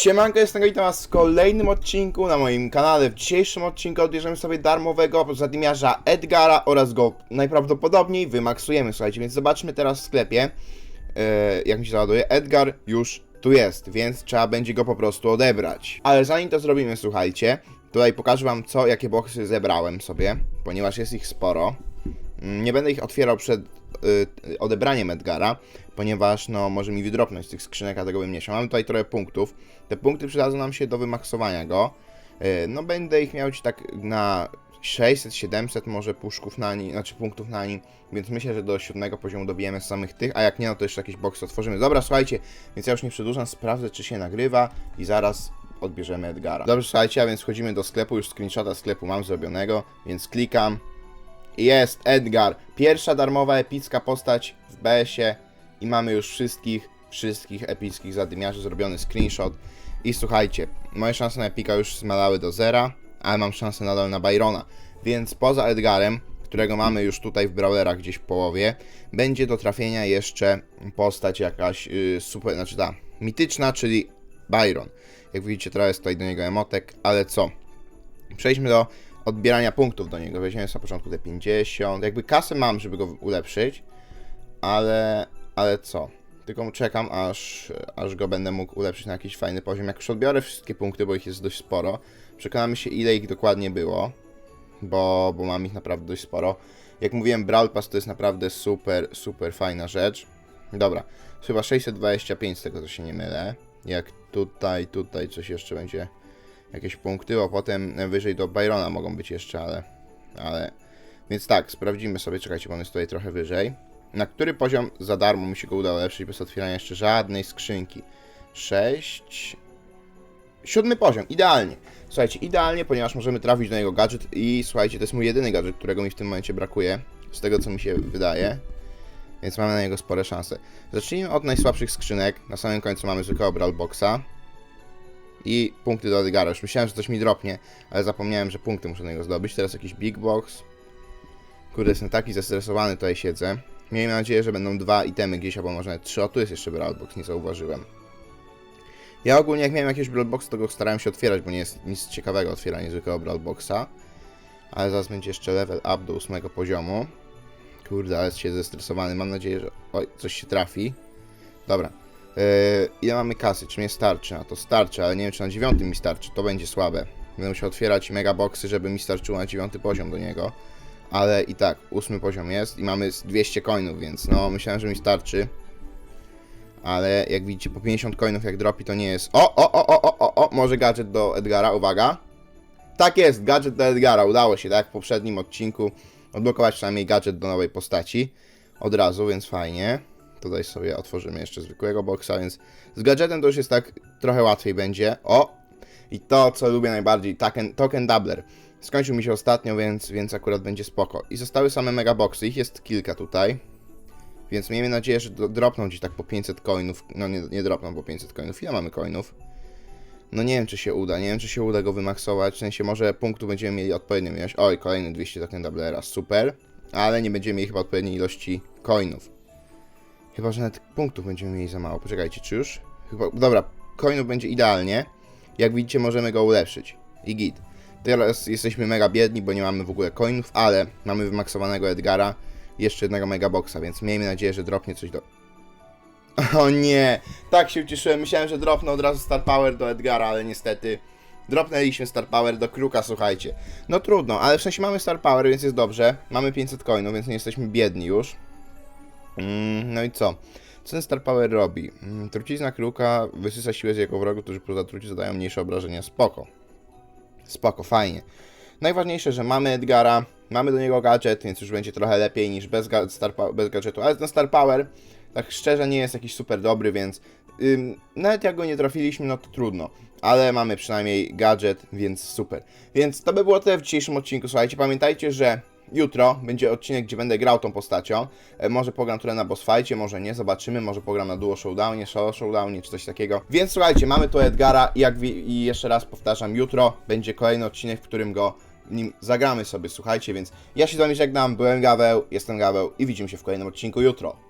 Siemanko, jestem witam was w kolejnym odcinku na moim kanale. W dzisiejszym odcinku odbierzemy sobie darmowego zadymiarza Edgara oraz go najprawdopodobniej wymaksujemy, słuchajcie, więc zobaczmy teraz w sklepie, e, jak mi się załaduje. Edgar już tu jest, więc trzeba będzie go po prostu odebrać. Ale zanim to zrobimy, słuchajcie, tutaj pokażę wam co, jakie boxy zebrałem sobie, ponieważ jest ich sporo. Nie będę ich otwierał przed y, odebraniem Edgara, ponieważ no, może mi wydropnąć z tych skrzynek, a tego bym nie chciał. Mamy tutaj trochę punktów. Te punkty przydadzą nam się do wymaksowania go. Y, no będę ich miał tak na 600, 700 może puszków na nim, znaczy punktów na nim, więc myślę, że do siódmego poziomu dobijemy samych tych, a jak nie, no to jeszcze jakiś box otworzymy. Dobra, słuchajcie, więc ja już nie przedłużam, sprawdzę czy się nagrywa i zaraz odbierzemy Edgara. Dobrze, słuchajcie, a więc wchodzimy do sklepu, już screenshota sklepu mam zrobionego, więc klikam, jest Edgar. Pierwsza darmowa epicka postać w BS-ie i mamy już wszystkich, wszystkich epickich zadymiarzy, zrobiony screenshot. I słuchajcie, moje szanse na epika już zmalały do zera, ale mam szansę nadal na Byrona. Więc poza Edgarem, którego mamy już tutaj w brawlerach gdzieś w połowie, będzie do trafienia jeszcze postać jakaś yy, super, znaczy ta, mityczna, czyli Byron. Jak widzicie, trochę jest tutaj do niego emotek, ale co? Przejdźmy do odbierania punktów do niego. Weźmiemy na początku te 50. Jakby kasę mam, żeby go ulepszyć, ale, ale co? Tylko czekam, aż, aż go będę mógł ulepszyć na jakiś fajny poziom. Jak już odbiorę wszystkie punkty, bo ich jest dość sporo, przekonamy się, ile ich dokładnie było, bo, bo mam ich naprawdę dość sporo. Jak mówiłem, Brawl Pass to jest naprawdę super, super fajna rzecz. Dobra, chyba 625 z tego, co się nie mylę. Jak tutaj, tutaj coś jeszcze będzie jakieś punkty, a potem wyżej do Byrona mogą być jeszcze, ale, ale... Więc tak, sprawdzimy sobie, czekajcie, bo on jest tutaj trochę wyżej. Na który poziom za darmo mi się go uda ulepszyć bez otwierania jeszcze żadnej skrzynki? 6... Siódmy poziom, idealnie. Słuchajcie, idealnie, ponieważ możemy trafić do niego gadżet i słuchajcie, to jest mój jedyny gadżet, którego mi w tym momencie brakuje, z tego co mi się wydaje. Więc mamy na niego spore szanse. Zacznijmy od najsłabszych skrzynek. Na samym końcu mamy zwykłego Brawl Boxa i punkty do Edgara. Już myślałem, że coś mi dropnie, ale zapomniałem, że punkty muszę na niego zdobyć. Teraz jakiś Big Box. Kurde, jestem taki zestresowany, tutaj siedzę. Miejmy nadzieję, że będą dwa itemy gdzieś, albo może nawet trzy. O, tu jest jeszcze Brawl Box, nie zauważyłem. Ja ogólnie jak miałem jakiegoś Brawl Box, to go starałem się otwierać, bo nie jest nic ciekawego otwieranie zwykłego Brawl Boxa. Ale zaraz będzie jeszcze level up do ósmego poziomu. Kurde, ale się zestresowany. Mam nadzieję, że oj, coś się trafi. Dobra. Ile mamy kasy? Czy mnie starczy? A to starczy, ale nie wiem, czy na dziewiątym mi starczy. To będzie słabe. Będę musiał otwierać mega boxy, żeby mi starczyło na dziewiąty poziom do niego. Ale i tak, ósmy poziom jest i mamy z 200 coinów, więc no, myślałem, że mi starczy. Ale jak widzicie, po 50 coinów jak dropi, to nie jest... O, o, o, o, o, o, o, może gadżet do Edgara, uwaga. Tak jest, gadżet do Edgara, udało się, tak w poprzednim odcinku. Odblokować przynajmniej gadżet do nowej postaci. Od razu, więc fajnie. Tutaj sobie otworzymy jeszcze zwykłego boxa, więc z gadżetem to już jest tak trochę łatwiej będzie. O! I to, co lubię najbardziej, token, token doubler. Skończył mi się ostatnio, więc, więc akurat będzie spoko. I zostały same megaboxy, ich jest kilka tutaj. Więc miejmy nadzieję, że dropną gdzieś tak po 500 coinów. No nie, nie dropną po 500 coinów. Ile mamy coinów? No nie wiem, czy się uda. Nie wiem, czy się uda go wymaksować. W sensie może punktów będziemy mieli odpowiednią ilość. Oj, kolejny 200 token doublera. Super. Ale nie będziemy mieli chyba odpowiedniej ilości coinów. Chyba, że nawet punktów będziemy mieli za mało. Poczekajcie, czy już? Chyba, dobra, coinów będzie idealnie. Jak widzicie, możemy go ulepszyć. I git. Teraz jesteśmy mega biedni, bo nie mamy w ogóle coinów, ale mamy wymaksowanego Edgara. Jeszcze jednego megaboxa, więc miejmy nadzieję, że dropnie coś do... O nie! Tak się ucieszyłem. Myślałem, że dropnę od razu Star Power do Edgara, ale niestety... Dropnęliśmy Star Power do Kruka, słuchajcie. No trudno, ale w sensie mamy Star Power, więc jest dobrze. Mamy 500 coinów, więc nie jesteśmy biedni już. Mm, no i co? Co ten Star Power robi? Mm, Trucizna kruka wysysa siłę z jego wrogu, którzy poza truci zadają mniejsze obrażenia. Spoko. Spoko, fajnie. Najważniejsze, że mamy Edgara, mamy do niego gadżet, więc już będzie trochę lepiej niż bez, ga- star bez gadżetu. Ale ten Star Power, tak szczerze, nie jest jakiś super dobry, więc ym, nawet jak go nie trafiliśmy, no to trudno. Ale mamy przynajmniej gadżet, więc super. Więc to by było tyle w dzisiejszym odcinku. Słuchajcie, pamiętajcie, że jutro będzie odcinek, gdzie będę grał tą postacią. E, może pogram trochę na boss fightie, może nie, zobaczymy. Może pogram na duo showdownie, solo showdownie, czy coś takiego. Więc słuchajcie, mamy tu Edgara i i jeszcze raz powtarzam, jutro będzie kolejny odcinek, w którym go nim zagramy sobie, słuchajcie, więc ja się z wami żegnam, byłem Gaweł, jestem Gaweł i widzimy się w kolejnym odcinku jutro.